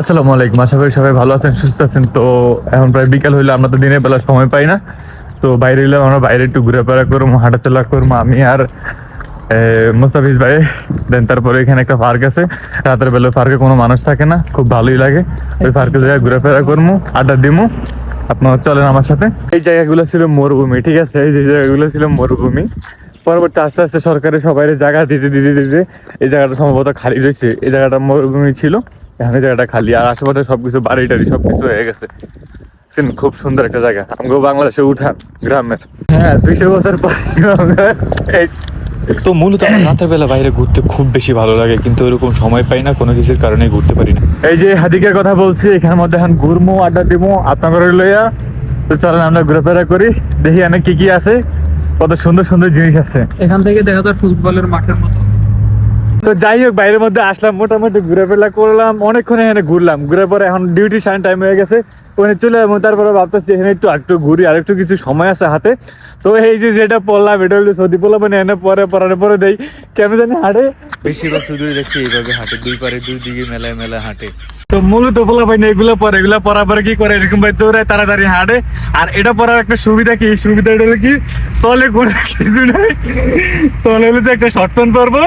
আসসালামু আলাইকুম। আশা করি সবাই ভালো আছেন, সুস্থ আছেন। তো এখন প্রায় বিকাল হইলে, আমরা তো দিনের বেলা সময় পাই না। তো বাইরে এলাম আমরা বাইরে একটু ঘুরে করব, হাঁটাচলা করব। আমি আর মুস্তাফিজ ভাই। দেন তারপরে এখানে একটা পার্ক আছে। রাতের বেলা পার্কে কোনো মানুষ থাকে না, খুব ভালোই লাগে। ওই পার্কে জায়গায় ঘুরে করব, আড্ডা দিমু আপনারা চলেন আমার সাথে। এই জায়গাগুলো ছিল মরুভূমি, ঠিক আছে? এই যে জায়গাগুলো ছিল মরুভূমি। পরবর্তী আস্তে আস্তে সরকারের সবাই জায়গা দিতে দিতে দিতে, এই জায়গাটা সম্ভবত খালি রয়েছে। এই জায়গাটা মরুভূমি ছিল। এখানে জায়গাটা খালি আর আশেপাশে সবকিছু বাড়ি টাড়ি সবকিছু হয়ে গেছে। সিন খুব সুন্দর একটা জায়গা। আমগো বাংলাদেশে উঠান গ্রামের। হ্যাঁ। দুইশো বছর পর এই- তো মূলত আমার রাতের বেলা বাইরে ঘুরতে খুব বেশি ভালো লাগে কিন্তু এরকম সময় পাই না কোনো কিছুর কারণে ঘুরতে পারি না। এই যে হাদিকের কথা বলছি এখানের মধ্যে এখন ঘুরমু আড্ডা দিমু আপনাদের লইয়া। তো চলেন আমরা ঘুরেফেরা করি দেখি এখানে কি কি আছে কত সুন্দর সুন্দর জিনিস আছে। এখান থেকে দেখা যায় ফুটবলের মাঠের মতো। তো যাই হোক, বাইরের মধ্যে আসলাম, মোটামুটি ঘুরে ফেলা করলাম, অনেকক্ষণ এখানে ঘুরলাম। ঘুরে পরে এখন ডিউটি সাইন টাইম হয়ে গেছে, ওখানে চলে যাব। তারপরে ভাবতেছি এখানে একটু একটু ঘুরি আর একটু কিছু সময় আছে হাতে। তো এই যে যেটা পড়লাম, এটা হলো সৌদি পড়লাম মানে এনে পরে পরার পরে দেই। কেমন জানি হাঁটে। বেশিরভাগ শুধু দেখছি, এইভাবে হাঁটে, দুই পারে, দুই দিকে মেলায় মেলায় হাঁটে। তো মূলত পোলা ভাই এগুলো পরে, এগুলো পরার পরে কি করে? এরকম ভাই দৌড়ায় তাড়াতাড়ি হাঁটে। আর এটা পরার একটা সুবিধা কি? সুবিধা হলো কি? তলে কোনো কিছু নাই। তলে হলে যে একটা শর্ট প্যান্ট পরবো,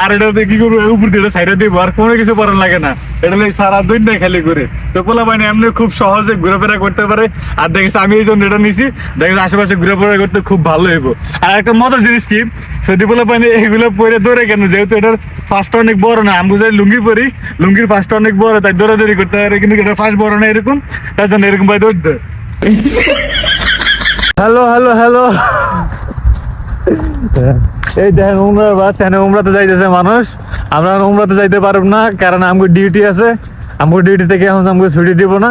আর এটাতে কি করব? উপর দিয়ে সাইডে দিব, আর কোনো কিছু পরার লাগে না। এটা হলো সারা দিন না খালি করে তো পোলা ভাই এমনি খুব সহজে ঘোরাফেরা করতে পারে। আর দেখেছি আমি এই জন্য এটা নিছি। দেখেছি আশেপাশে ঘোরাফেরা করতে খুব ভালো হইব। আর একটা মজার জিনিস কি? সত্যি পোলা পানি এগুলো পরে দৌড়ে কেন? যেহেতু এটার ফার্স্টটা অনেক বড় না, আমি বুঝাই লুঙ্গি পরি। লুঙ্গির ফার্স্টটা অনেক বড়, তাই দৌড়াদৌড়ি করতে পারে কিন্তু এটা ফার্স্ট বড় না এরকম, তার জন্য এরকম ভাই দৌড়তে হ্যালো হ্যালো হ্যালো। এই দেখেন, উমরা বাস উমরাতে যাইতেছে মানুষ। আমরা উমরাতে যাইতে পারব না, কারণ আমাকে ডিউটি আছে। আমাকে ডিউটি থেকে এখন আমাকে ছুটি দিব না।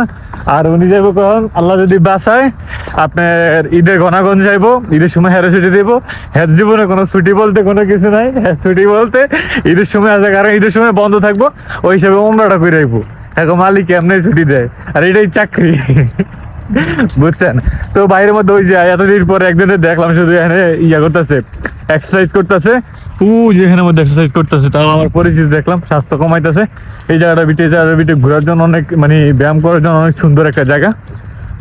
আর উনি যাইব কখন? আল্লাহ যদি বাঁচায়, আপনার ঈদের ঘনাগঞ্জ যাইবো, ঈদের সময় হেরে ছুটি দিব। হের জীবনে কোনো ছুটি বলতে কোনো কিছু নাই। হ্যাঁ ছুটি বলতে ঈদের সময় আছে কারণ ঈদের সময় বন্ধ থাকব, ওই হিসাবে উমরাটা করে রাখব এখন মালিক এমনি ছুটি দেয়, আর এটাই চাকরি। বুঝছেন? তো বাইরের মধ্যে ওই যে এতদিন পরে একজনের দেখলাম, শুধু এখানে ইয়া করতেছে। এক্সারসাইজ করতেছে। ও যেখানে মধ্যে এক্সারসাইজ করতেছে, তাও আমার পরিচিতি দেখলাম, স্বাস্থ্য কমাইতেছে। এই জায়গাটা বিটে, এই জায়গাটা বিটে ঘোরার জন্য অনেক মানে ব্যায়াম করার জন্য অনেক সুন্দর একটা জায়গা।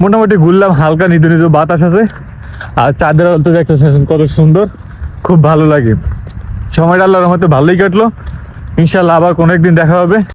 মোটামুটি ঘুরলাম, হালকা নিদু নিদু বাতাস আছে। আর চাঁদের যে একটা কত সুন্দর, খুব ভালো লাগে। সময়টা আল্লাহর মতো ভালোই কাটলো। ইনশাল্লাহ আবার কোনো একদিন দেখা হবে।